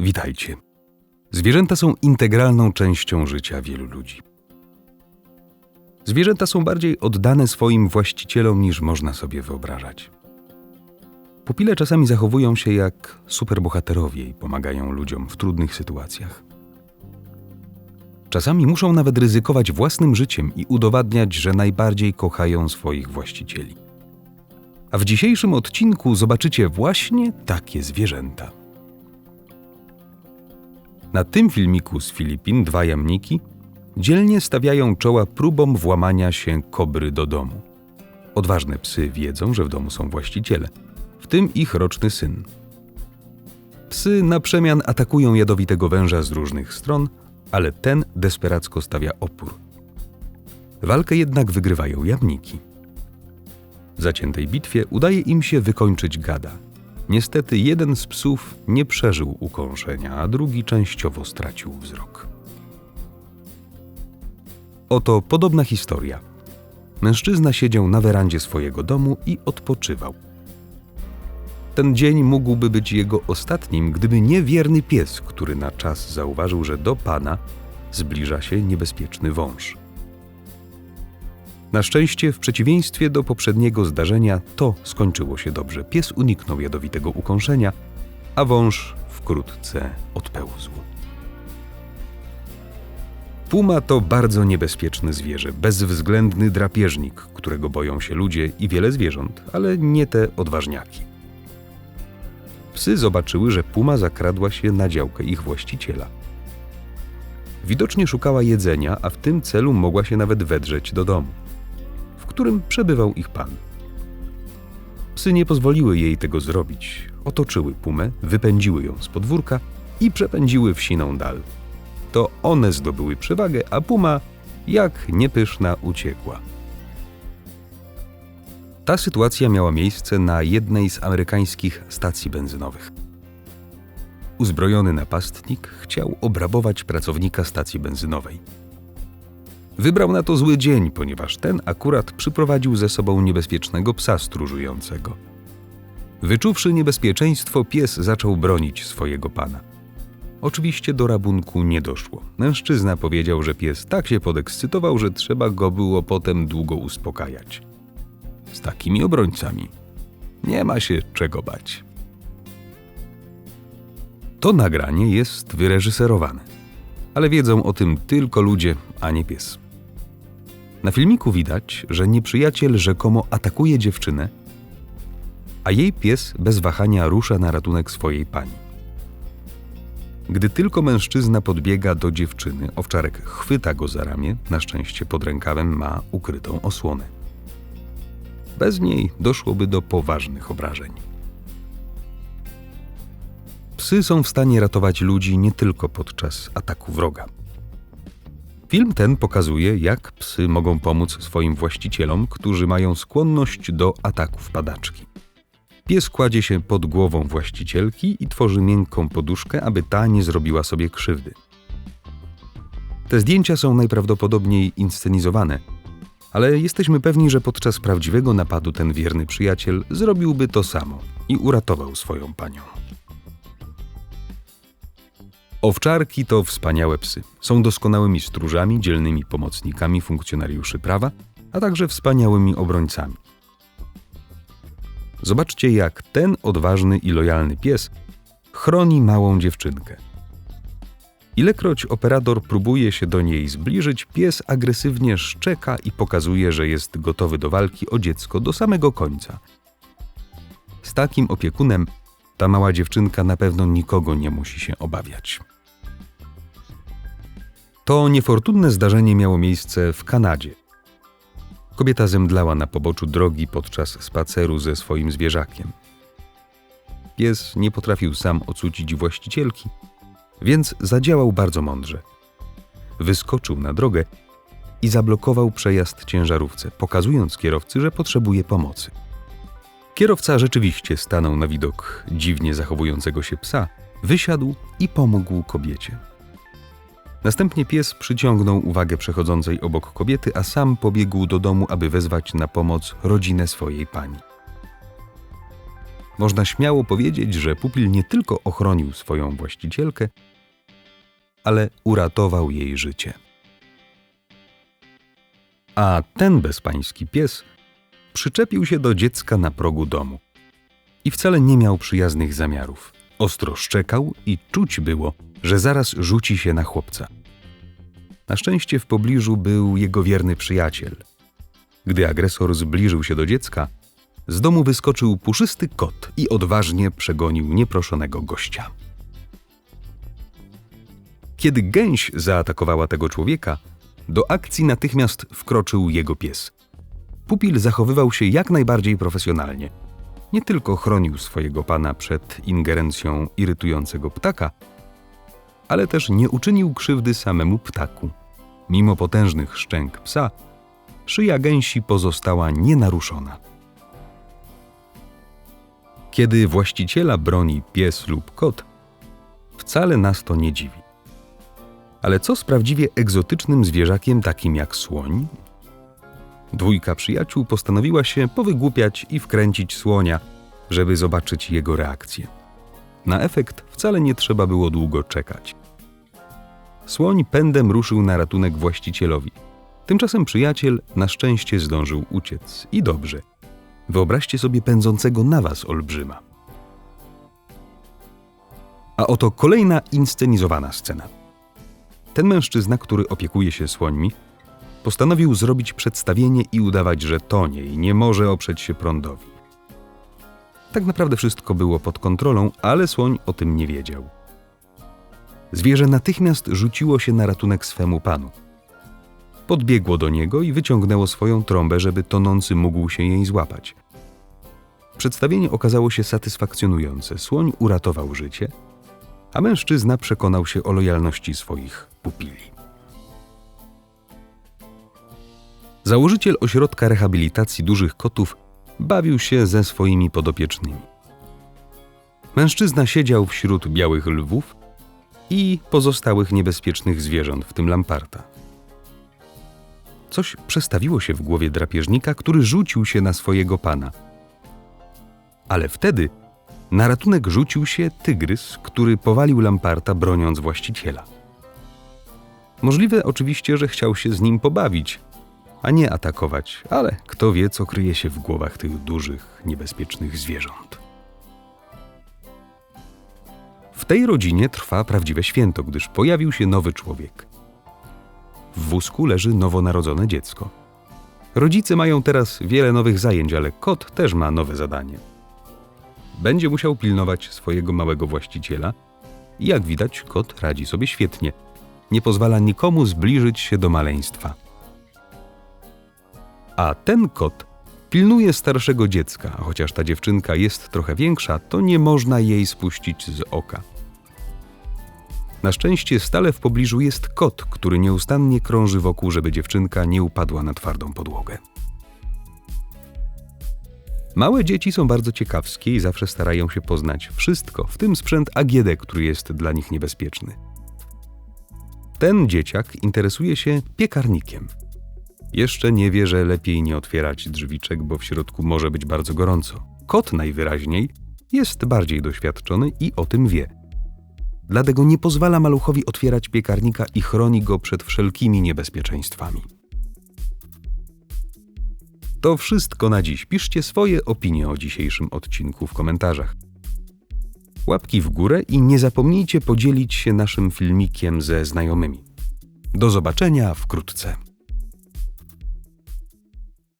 Witajcie. Zwierzęta są integralną częścią życia wielu ludzi. Zwierzęta są bardziej oddane swoim właścicielom niż można sobie wyobrażać. Pupile czasami zachowują się jak superbohaterowie i pomagają ludziom w trudnych sytuacjach. Czasami muszą nawet ryzykować własnym życiem i udowadniać, że najbardziej kochają swoich właścicieli. A w dzisiejszym odcinku zobaczycie właśnie takie zwierzęta. Na tym filmiku z Filipin dwa jamniki dzielnie stawiają czoła próbom włamania się kobry do domu. Odważne psy wiedzą, że w domu są właściciele, w tym ich roczny syn. Psy na przemian atakują jadowitego węża z różnych stron, ale ten desperacko stawia opór. Walkę jednak wygrywają jamniki. W zaciętej bitwie udaje im się wykończyć gada. Niestety jeden z psów nie przeżył ukąszenia, a drugi częściowo stracił wzrok. Oto podobna historia. Mężczyzna siedział na werandzie swojego domu i odpoczywał. Ten dzień mógłby być jego ostatnim, gdyby nie wierny pies, który na czas zauważył, że do pana zbliża się niebezpieczny wąż. Na szczęście, w przeciwieństwie do poprzedniego zdarzenia, to skończyło się dobrze. Pies uniknął jadowitego ukąszenia, a wąż wkrótce odpełzł. Puma to bardzo niebezpieczne zwierzę, bezwzględny drapieżnik, którego boją się ludzie i wiele zwierząt, ale nie te odważniaki. Psy zobaczyły, że puma zakradła się na działkę ich właściciela. Widocznie szukała jedzenia, a w tym celu mogła się nawet wedrzeć do domu, którym przebywał ich pan. Psy nie pozwoliły jej tego zrobić. Otoczyły pumę, wypędziły ją z podwórka i przepędziły w siną dal. To one zdobyły przewagę, a puma, jak niepyszna, uciekła. Ta sytuacja miała miejsce na jednej z amerykańskich stacji benzynowych. Uzbrojony napastnik chciał obrabować pracownika stacji benzynowej. Wybrał na to zły dzień, ponieważ ten akurat przyprowadził ze sobą niebezpiecznego psa stróżującego. Wyczuwszy niebezpieczeństwo, pies zaczął bronić swojego pana. Oczywiście do rabunku nie doszło. Mężczyzna powiedział, że pies tak się podekscytował, że trzeba go było potem długo uspokajać. Z takimi obrońcami nie ma się czego bać. To nagranie jest wyreżyserowane, ale wiedzą o tym tylko ludzie, a nie pies. Na filmiku widać, że nieprzyjaciel rzekomo atakuje dziewczynę, a jej pies bez wahania rusza na ratunek swojej pani. Gdy tylko mężczyzna podbiega do dziewczyny, owczarek chwyta go za ramię, na szczęście pod rękawem ma ukrytą osłonę. Bez niej doszłoby do poważnych obrażeń. Psy są w stanie ratować ludzi nie tylko podczas ataku wroga. Film ten pokazuje, jak psy mogą pomóc swoim właścicielom, którzy mają skłonność do ataków padaczki. Pies kładzie się pod głową właścicielki i tworzy miękką poduszkę, aby ta nie zrobiła sobie krzywdy. Te zdjęcia są najprawdopodobniej inscenizowane, ale jesteśmy pewni, że podczas prawdziwego napadu ten wierny przyjaciel zrobiłby to samo i uratował swoją panią. Owczarki to wspaniałe psy. Są doskonałymi stróżami, dzielnymi pomocnikami funkcjonariuszy prawa, a także wspaniałymi obrońcami. Zobaczcie, jak ten odważny i lojalny pies chroni małą dziewczynkę. Ilekroć operator próbuje się do niej zbliżyć, pies agresywnie szczeka i pokazuje, że jest gotowy do walki o dziecko do samego końca. Z takim opiekunem ta mała dziewczynka na pewno nikogo nie musi się obawiać. To niefortunne zdarzenie miało miejsce w Kanadzie. Kobieta zemdlała na poboczu drogi podczas spaceru ze swoim zwierzakiem. Pies nie potrafił sam ocucić właścicielki, więc zadziałał bardzo mądrze. Wyskoczył na drogę i zablokował przejazd ciężarówce, pokazując kierowcy, że potrzebuje pomocy. Kierowca rzeczywiście stanął na widok dziwnie zachowującego się psa, wysiadł i pomógł kobiecie. Następnie pies przyciągnął uwagę przechodzącej obok kobiety, a sam pobiegł do domu, aby wezwać na pomoc rodzinę swojej pani. można śmiało powiedzieć, że pupil nie tylko ochronił swoją właścicielkę, ale uratował jej życie. A ten bezpański pies przyczepił się do dziecka na progu domu i wcale nie miał przyjaznych zamiarów. Ostro szczekał i czuć było, że zaraz rzuci się na chłopca. Na szczęście w pobliżu był jego wierny przyjaciel. Gdy agresor zbliżył się do dziecka, z domu wyskoczył puszysty kot i odważnie przegonił nieproszonego gościa. Kiedy gęś zaatakowała tego człowieka, do akcji natychmiast wkroczył jego pies. Pupil zachowywał się jak najbardziej profesjonalnie. Nie tylko chronił swojego pana przed ingerencją irytującego ptaka, ale też nie uczynił krzywdy samemu ptaku. Mimo potężnych szczęk psa, szyja gęsi pozostała nienaruszona. Kiedy właściciela broni pies lub kot, wcale nas to nie dziwi. Ale co z prawdziwie egzotycznym zwierzakiem takim jak słoń? Dwójka przyjaciół postanowiła się powygłupiać i wkręcić słonia, żeby zobaczyć jego reakcję. Na efekt wcale nie trzeba było długo czekać. Słoń pędem ruszył na ratunek właścicielowi. Tymczasem przyjaciel na szczęście zdążył uciec. I dobrze. Wyobraźcie sobie pędzącego na was olbrzyma. A oto kolejna inscenizowana scena. Ten mężczyzna, który opiekuje się słońmi, postanowił zrobić przedstawienie i udawać, że tonie i nie może oprzeć się prądowi. Tak naprawdę wszystko było pod kontrolą, ale słoń o tym nie wiedział. Zwierzę natychmiast rzuciło się na ratunek swemu panu. Podbiegło do niego i wyciągnęło swoją trąbę, żeby tonący mógł się jej złapać. Przedstawienie okazało się satysfakcjonujące. Słoń uratował życie, a mężczyzna przekonał się o lojalności swoich pupili. Założyciel ośrodka rehabilitacji dużych kotów bawił się ze swoimi podopiecznymi. Mężczyzna siedział wśród białych lwów i pozostałych niebezpiecznych zwierząt, w tym lamparta. Coś przestawiło się w głowie drapieżnika, który rzucił się na swojego pana. Ale wtedy na ratunek rzucił się tygrys, który powalił lamparta, broniąc właściciela. Możliwe oczywiście, że chciał się z nim pobawić, a nie atakować, ale kto wie, co kryje się w głowach tych dużych, niebezpiecznych zwierząt. Tej rodzinie trwa prawdziwe święto, gdyż pojawił się nowy człowiek. W wózku leży nowonarodzone dziecko. Rodzice mają teraz wiele nowych zajęć, ale kot też ma nowe zadanie. Będzie musiał pilnować swojego małego właściciela i jak widać, kot radzi sobie świetnie. Nie pozwala nikomu zbliżyć się do maleństwa. A ten kot pilnuje starszego dziecka, a chociaż ta dziewczynka jest trochę większa, to nie można jej spuścić z oka. Na szczęście stale w pobliżu jest kot, który nieustannie krąży wokół, żeby dziewczynka nie upadła na twardą podłogę. Małe dzieci są bardzo ciekawskie i zawsze starają się poznać wszystko, w tym sprzęt AGD, który jest dla nich niebezpieczny. Ten dzieciak interesuje się piekarnikiem. Jeszcze nie wie, że lepiej nie otwierać drzwiczek, bo w środku może być bardzo gorąco. Kot najwyraźniej jest bardziej doświadczony i o tym wie. Dlatego nie pozwala maluchowi otwierać piekarnika i chroni go przed wszelkimi niebezpieczeństwami. To wszystko na dziś. Piszcie swoje opinie o dzisiejszym odcinku w komentarzach. Łapki w górę i nie zapomnijcie podzielić się naszym filmikiem ze znajomymi. Do zobaczenia wkrótce.